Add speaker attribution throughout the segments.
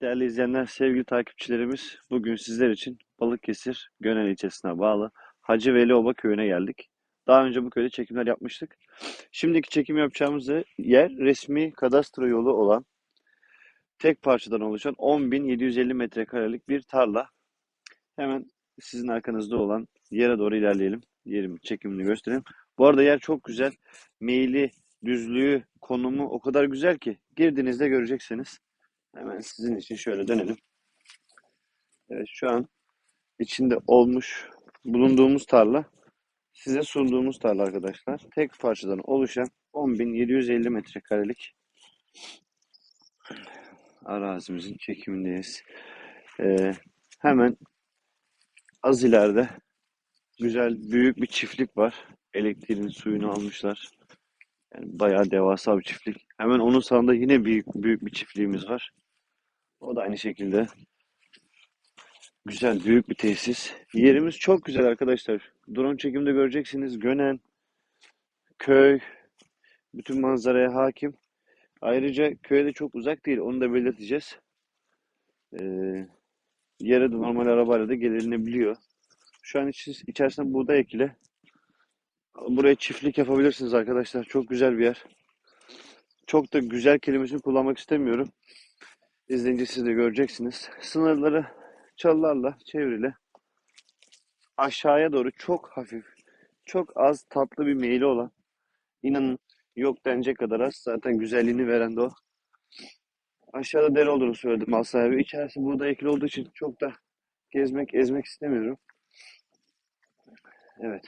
Speaker 1: Değerli izleyenler, sevgili takipçilerimiz, bugün sizler için Balıkesir Gönel ilçesine bağlı Hacı Veli Oba köyüne geldik. Daha önce bu köyde çekimler yapmıştık. Şimdiki çekim yapacağımız yer resmi kadastro yolu olan tek parçadan oluşan 10.750 metrekarelik bir tarla. Hemen sizin arkanızda olan yere doğru ilerleyelim. Yerim çekimini göstereyim. Bu arada yer çok güzel. Meyli, düzlüğü, konumu o kadar güzel ki girdiğinizde göreceksiniz. Hemen sizin için şöyle dönelim. Evet şu an içinde olmuş bulunduğumuz tarla size sunduğumuz tarla arkadaşlar. Tek parçadan oluşan 10.750 metrekarelik arazimizin çekimindeyiz. Ee, hemen az ileride güzel büyük bir çiftlik var. Elektriğin suyunu almışlar. Yani bayağı devasa bir çiftlik. Hemen onun sağında yine büyük büyük bir çiftliğimiz var. O da aynı şekilde güzel büyük bir tesis. Yerimiz çok güzel arkadaşlar. Drone çekimde göreceksiniz. Gönen, köy, bütün manzaraya hakim. Ayrıca köye de çok uzak değil. Onu da belirteceğiz. Ee, yere de normal arabayla da gelinebiliyor. Şu an içi- içerisinde buğday ekili. Buraya çiftlik yapabilirsiniz arkadaşlar. Çok güzel bir yer. Çok da güzel kelimesini kullanmak istemiyorum. İzleyince siz de göreceksiniz. Sınırları çalılarla çevrili. Aşağıya doğru çok hafif, çok az tatlı bir meyli olan. İnanın yok denecek kadar az. Zaten güzelliğini veren de o. Aşağıda dere olduğunu söyledim mal sahibi. İçerisi buğday ekili olduğu için çok da gezmek, ezmek istemiyorum. Evet.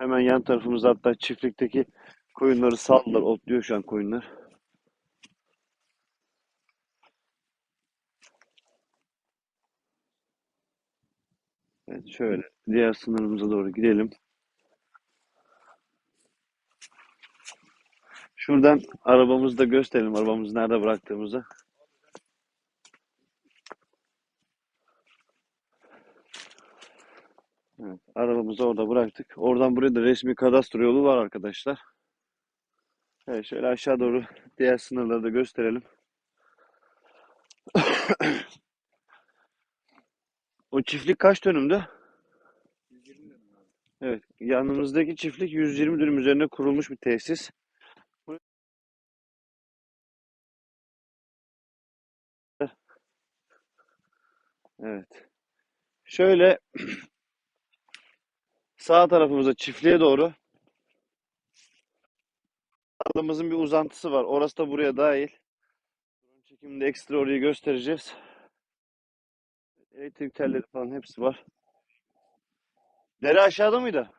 Speaker 1: Hemen yan tarafımızda hatta çiftlikteki koyunları saldılar. Otluyor şu an koyunlar. Evet şöyle diğer sınırımıza doğru gidelim. Şuradan arabamızı da gösterelim. Arabamızı nerede bıraktığımızı. Evet, arabamızı orada bıraktık. Oradan buraya da resmi kadastro yolu var arkadaşlar. Evet, şöyle aşağı doğru diğer sınırları da gösterelim. O çiftlik kaç dönümdü? Evet, yanımızdaki çiftlik 120 dönüm üzerine kurulmuş bir tesis. Evet. Şöyle sağ tarafımıza çiftliğe doğru tarlamızın bir uzantısı var. Orası da buraya dahil. Drone çekiminde ekstra orayı göstereceğiz. Elektrik telleri falan hepsi var. Dere aşağıda mıydı?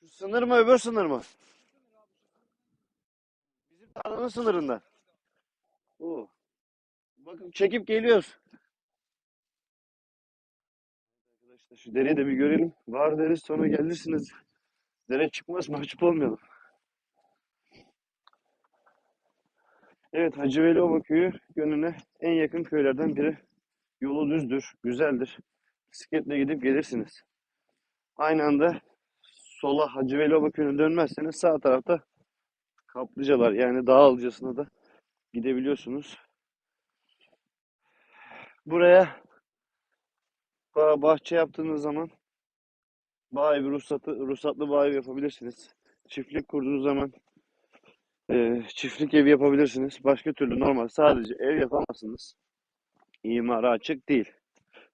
Speaker 1: Şu sınır mı öbür sınır mı? Bizim tarlanın sınırında. Oo. Bakın çekip geliyoruz. Arkadaşlar şu dereyi de bir görelim. Var deriz sonra gelirsiniz. Dere çıkmaz mahcup olmayalım. Evet Hacı Veliova köyü gönlüne en yakın köylerden biri. Yolu düzdür, güzeldir. Bisikletle gidip gelirsiniz. Aynı anda sola Hacı Veliova köyüne dönmezseniz sağ tarafta Kaplıcalar yani dağ alcasına da gidebiliyorsunuz. Buraya bahçe yaptığınız zaman bağ evi ruhsatı, ruhsatlı bağ evi yapabilirsiniz. Çiftlik kurduğunuz zaman e, çiftlik evi yapabilirsiniz. Başka türlü normal sadece ev yapamazsınız. İmara açık değil.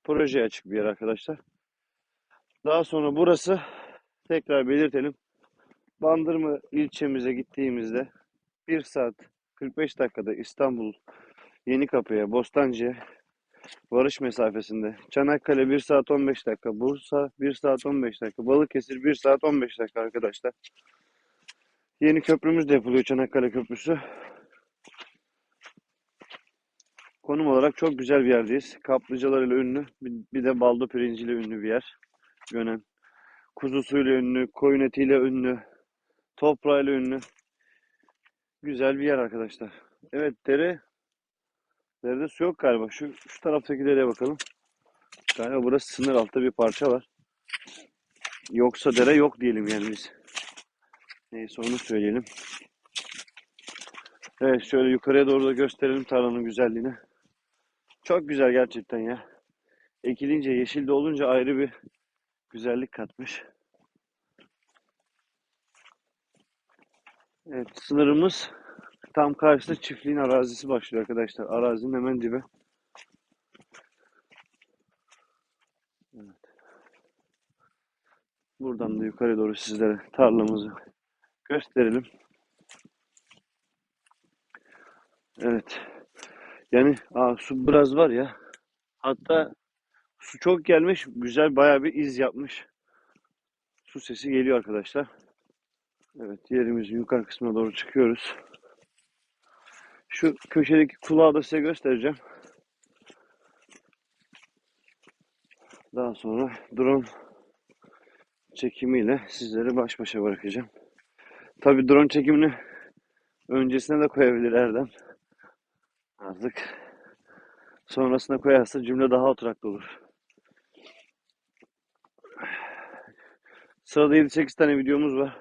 Speaker 1: Projeye açık bir yer arkadaşlar. Daha sonra burası tekrar belirtelim. Bandırma ilçemize gittiğimizde 1 saat 45 dakikada İstanbul Yenikapı'ya, Bostancı'ya varış mesafesinde. Çanakkale 1 saat 15 dakika, Bursa 1 saat 15 dakika, Balıkesir 1 saat 15 dakika arkadaşlar. Yeni köprümüz de yapılıyor Çanakkale Köprüsü. Konum olarak çok güzel bir yerdeyiz. Kaplıcalarıyla ünlü, bir de baldo pirinciyle ünlü bir yer. Gönen Kuzusuyla ünlü, koyun etiyle ünlü, toprağıyla ünlü. Güzel bir yer arkadaşlar. Evet dere. Derede su yok galiba. Şu, şu taraftaki dereye bakalım. Galiba burası sınır altta bir parça var. Yoksa dere yok diyelim yani biz. Neyse onu söyleyelim. Evet şöyle yukarıya doğru da gösterelim tarlanın güzelliğini. Çok güzel gerçekten ya. Ekilince yeşil de olunca ayrı bir güzellik katmış. Evet sınırımız tam karşıda çiftliğin arazisi başlıyor arkadaşlar. Arazinin hemen dibi. Evet. Buradan da yukarı doğru sizlere tarlamızı gösterelim. Evet. Yani aa, su biraz var ya. Hatta su çok gelmiş. Güzel bayağı bir iz yapmış. Su sesi geliyor arkadaşlar. Evet yerimizin yukarı kısmına doğru çıkıyoruz. Şu köşedeki kulağı da size göstereceğim. Daha sonra drone çekimiyle sizleri baş başa bırakacağım. Tabi drone çekimini öncesine de koyabilir Erdem. Artık sonrasına koyarsa cümle daha oturaklı olur. Sırada 7-8 tane videomuz var.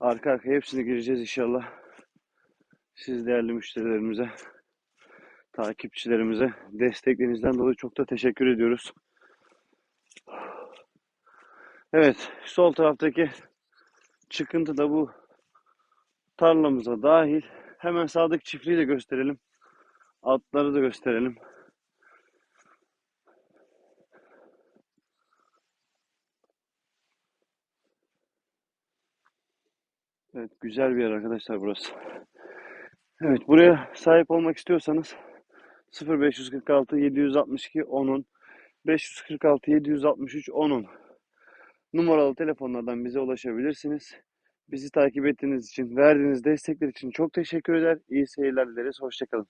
Speaker 1: Arka arkaya hepsini gireceğiz inşallah. Siz değerli müşterilerimize, takipçilerimize desteklerinizden dolayı çok da teşekkür ediyoruz. Evet, sol taraftaki çıkıntı da bu tarlamıza dahil. Hemen sağdaki çiftliği de gösterelim. Atları da gösterelim. Evet, güzel bir yer arkadaşlar burası. Evet, buraya sahip olmak istiyorsanız 0546 762 10'un 546 763 10'un numaralı telefonlardan bize ulaşabilirsiniz. Bizi takip ettiğiniz için, verdiğiniz destekler için çok teşekkür eder. İyi seyirler dileriz. Hoşçakalın.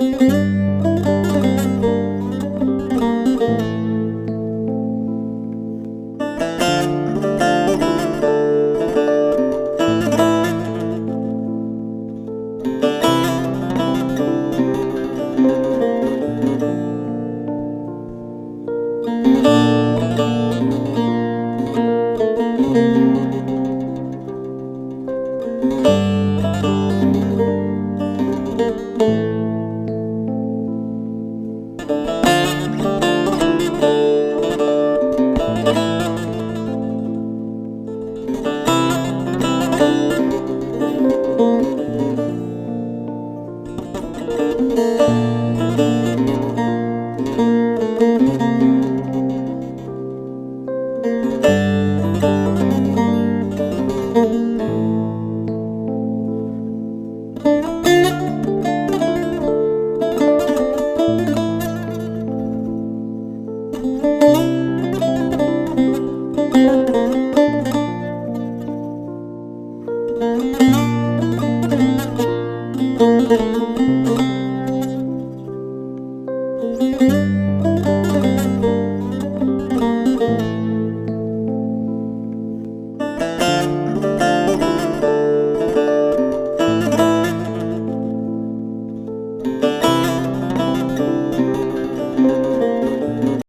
Speaker 2: Música